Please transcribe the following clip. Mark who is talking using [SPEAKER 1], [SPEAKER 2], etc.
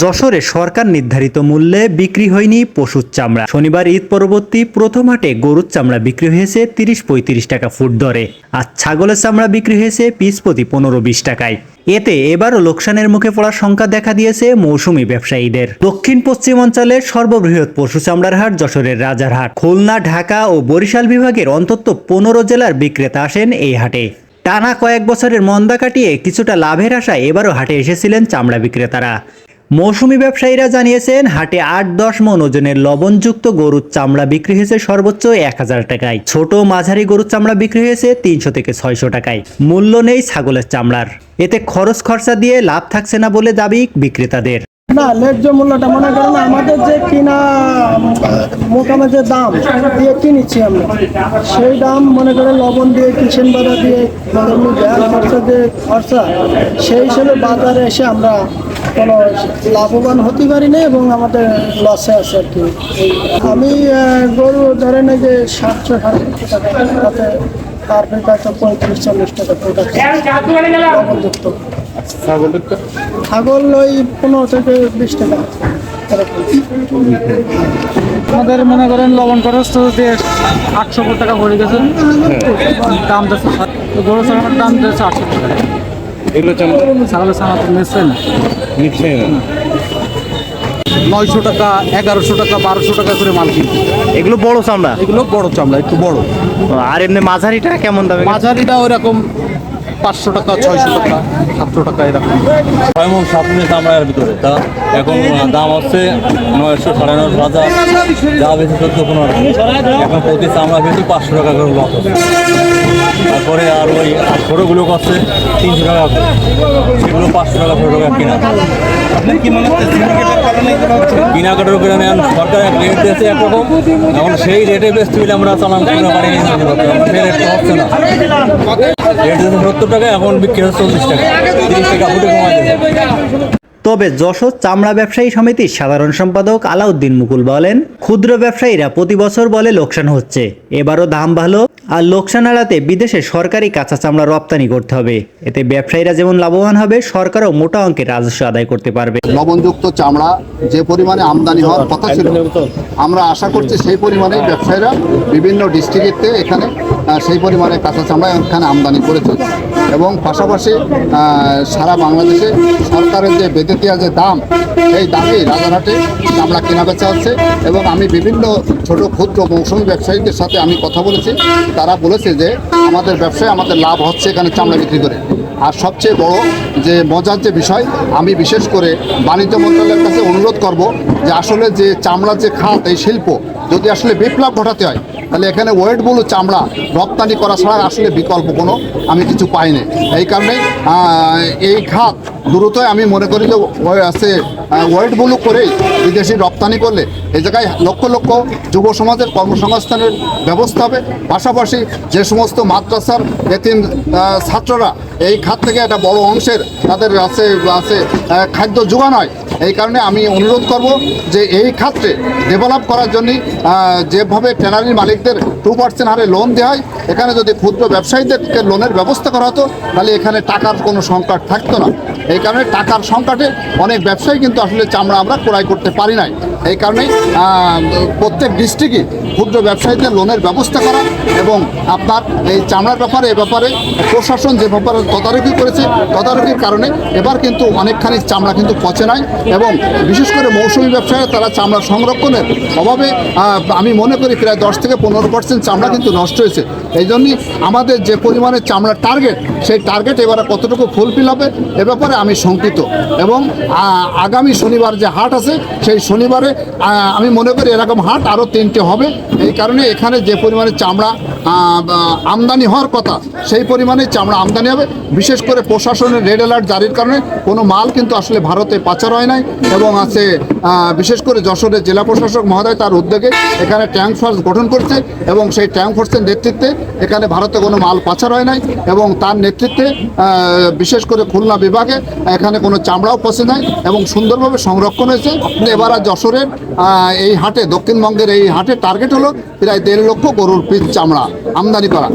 [SPEAKER 1] যশোরে সরকার নির্ধারিত মূল্যে বিক্রি হয়নি পশুর চামড়া। শনিবার ঈদ পরবর্তী প্রথম হাটে গরুর চামড়া বিক্রি হয়েছে তিরিশ পঁয়ত্রিশ টাকা ফুট দরে আর ছাগলের চামড়া বিক্রি হয়েছে পিস প্রতি পনেরো বিশ টাকায়। এতে এবারও লোকসানের মুখে পড়ার সংখ্যা দেখা দিয়েছে মৌসুমী ব্যবসায়ীদের। দক্ষিণ পশ্চিম অঞ্চলের সর্ববৃহৎ পশু চামড়ার হাট যশোরের রাজারহাট। খুলনা, ঢাকা ও বরিশাল বিভাগের অন্তত পনেরো জেলার বিক্রেতা আসেন এই হাটে। টানা কয়েক বছরের মন্দা কাটিয়ে কিছুটা লাভের আশায় এবারও হাটে এসেছিলেন চামড়া বিক্রেতারা। মৌসুমি ব্যবসায়ীরা জানিয়েছেন, হাটে আট দশ মন ওজনের লবণযুক্ত গরুর চামড়া বিক্রি হয়েছে সর্বোচ্চ এক হাজার টাকায়। ছোট মাঝারি গরুর চামড়া বিক্রি হয়েছে তিনশো থেকে ছয়শো টাকায়। মূল্য নেই ছাগলের চামড়ার। এতে খরচ খরচা দিয়ে লাভ থাকছে না বলে দাবি বিক্রেতাদের।
[SPEAKER 2] না ন্যায্য মূল্যটা মনে করেন আমাদের যে কিনা মোকামে যে দাম দিয়ে কিনেছি আমরা সেই দাম মনে করেন লবণ দিয়ে কিচেন বাধা দিয়ে এমনি গ্যাস খরচা দিয়ে খরচা সেই হিসেবে বাজারে এসে আমরা কোনো লাভবান হতে পারি না এবং আমাদের লসে আছে আর কি। আমি গরু ধরেন এই যে সাতশো সাতশো টাকা তাতে পার হয়তো পঁয়ত্রিশ চল্লিশ টাকা প্রোডাক্ট লবণযুক্ত ছাগল ওই পনেরো থেকে বিশ টাকা।
[SPEAKER 3] আমাদের মনে করেন লবণ খরচ তো যে আটশো টাকা পড়ে গেছে। দাম দিচ্ছে গরু ছাগলের দাম দিচ্ছে আটশো টাকা।
[SPEAKER 4] এগুলো
[SPEAKER 3] ছাগলের ছাগল তো নিচ্ছে না।
[SPEAKER 4] নিচ্ছে না।
[SPEAKER 3] নয়শো টাকা এগারোশো টাকা বারোশো টাকা করে মাল কিনতে
[SPEAKER 1] এগুলো বড় চামড়া?
[SPEAKER 3] এগুলো বড় চামড়া একটু বড়।
[SPEAKER 1] আর এমনি মাঝারিটা কেমন দামে?
[SPEAKER 3] মাঝারিটা ওইরকম পাঁচশো টাকা ছয়শো টাকা সাতশো টাকা এরকম।
[SPEAKER 5] ছয় মন সাত মনে চামড়ার ভিতরে। তা এখন দাম হচ্ছে নয়শো সাড়ে নয়শো হাজার যা বেশি চোদ্দ পনেরো। এখন প্রতি চামড়া বেশি পাঁচশো টাকা করে লস তারপরে আর ওই ছোটোগুলো করছে তিনশো টাকা করে। সেগুলো পাঁচশো টাকা ছোটো টাকা কিনা।
[SPEAKER 4] কি মনে হচ্ছে হচ্ছে
[SPEAKER 5] কেনাকাটার উপরে এখন সরকার এক রেট দিয়েছে একরকম এখন সেই রেটে বেচতে হলে আমরা চালান করে পারি না সেই রেট তো হচ্ছে না। রেট দিয়েছে সত্তর টাকা এখন বিক্রি হচ্ছে চল্লিশ টাকা। তিরিশ টাকা ফুটে কমাই
[SPEAKER 1] তবে যশোর চামড়া ব্যবসায়ী সমিতির সাধারণ সম্পাদক আলাউদ্দিন মুকুল বলেন ক্ষুদ্র ব্যবসায়ীরা প্রতি বছর বলে লোকসান হচ্ছে। এবারও দাম ভালো আর লোকসান এড়াতে বিদেশে সরকারি কাঁচা চামড়া রপ্তানি করতে হবে। এতে ব্যবসায়ীরা যেমন লাভবান হবে সরকারও মোটা অঙ্কের রাজস্ব আদায় করতে পারবে।
[SPEAKER 6] লবণযুক্ত চামড়া যে পরিমাণে আমদানি হওয়ার কথা ছিল আমরা আশা করছি সেই পরিমাণে ব্যবসায়ীরা বিভিন্ন ডিস্ট্রিক্টে এখানে সেই পরিমাণে কাঁচা চামড়া এখানে আমদানি করেছে এবং পাশাপাশি সারা বাংলাদেশে সরকারের যে বেদেতিয়া যে দাম, সেই দামে রাজারহাটে চামড়া কেনা বেচা হচ্ছে। এবং আমি বিভিন্ন ছোট ক্ষুদ্র মৌসুমী ব্যবসায়ীদের সাথে আমি কথা বলেছি। তারা বলেছে যে, আমাদের ব্যবসায় আমাদের লাভ হচ্ছে এখানে চামড়া বিক্রি করে। আর সবচেয়ে বড় যে মজার যে বিষয়, আমি বিশেষ করে বাণিজ্য মন্ত্রণালয়ের কাছে অনুরোধ করব যে, আসলে যে চামড়ার যে খাত, এই শিল্প যদি আসলে বিপ্লব ঘটাতে হয় তাহলে এখানে ওয়েটগুলো চামড়া রপ্তানি করা ছাড়া আসলে বিকল্প কোনো, আমি কিছু পাইনি। এই কারণে এই খাত দ্রুতই আমি মনে করি যে আছে ওয়েটগুলো করেই বিদেশি রপ্তানি করলে এই জায়গায় লক্ষ লক্ষ যুব সমাজের কর্মসংস্থানের ব্যবস্থা হবে। পাশাপাশি যে সমস্ত মাদ্রাসার এতিম ছাত্ররা এই খাত থেকে একটা বড় অংশের তাদের আছে আছে খাদ্য যোগান হয়। এই কারণে আমি অনুরোধ করব যে এই খাতকে ডেভেলপ করার জন্য যেভাবে ট্যানারির মালিকদের টু পার্সেন্ট হারে লোন দেওয়া হয়, এখানে যদি ক্ষুদ্র ব্যবসায়ীদেরকে লোনের ব্যবস্থা করা হতো, তাহলে এখানে টাকার কোনো সংকট থাকতো না। এই কারণে টাকার সংকটে অনেক ব্যবসায়ী কিন্তু আসলে চামড়া আমরা ক্রয় করতে পারি নাই। এই কারণেই প্রত্যেক ডিস্ট্রিক্টই ক্ষুদ্র ব্যবসায়ীদের লোনের ব্যবস্থা করা এবং আপনার এই চামড়ার ব্যাপারে, এ ব্যাপারে প্রশাসন যে ব্যাপারে তদারকি করেছে, তদারকির কারণে এবার কিন্তু অনেকখানি চামড়া কিন্তু পচে নাই এবং বিশেষ করে মৌসুমি ব্যবসায় তারা চামড়া সংরক্ষণের অভাবে আমি মনে করি প্রায় দশ থেকে পনেরো পার্সেন্ট চামড়া কিন্তু নষ্ট হয়েছে। এই জন্যই আমাদের যে পরিমাণে চামড়ার টার্গেট সেই টার্গেট এবারে কতটুকু ফুলফিল হবে, এ ব্যাপারে আমি শঙ্কিত এবং আগামী শনিবার যে হাট আছে, সেই শনিবারে আমি মনে করি এরকম হাট আরও তিনটে হবে। এই কারণে এখানে যে পরিমাণে চামড়া আমদানি হওয়ার কথা, সেই পরিমাণে চামড়া আমদানি হবে। বিশেষ করে প্রশাসনের রেড অ্যালার্ট জারির কারণে কোনো মাল কিন্তু আসলে ভারতে পাচার হয় নাই এবং আছে বিশেষ করে যশোরের জেলা প্রশাসক মহোদয় তার উদ্যোগে এখানে ট্যাঙ্ক ফোর্স গঠন করছে এবং সেই ট্যাঙ্ক ফোর্সের নেতৃত্বে এখানে ভারতে কোনো মাল পাচার হয় নাই এবং তার নেতৃত্বে বিশেষ করে খুলনা বিভাগে এখানে কোনো চামড়াও পচে নাই এবং সুন্দরভাবে সংরক্ষণ হয়েছে। এবার আর যশোরের এই হাটে, দক্ষিণবঙ্গের এই হাটে টার্গেট হলো প্রায় দেড় লক্ষ গরুর পিস চামড়া আমদানি করা।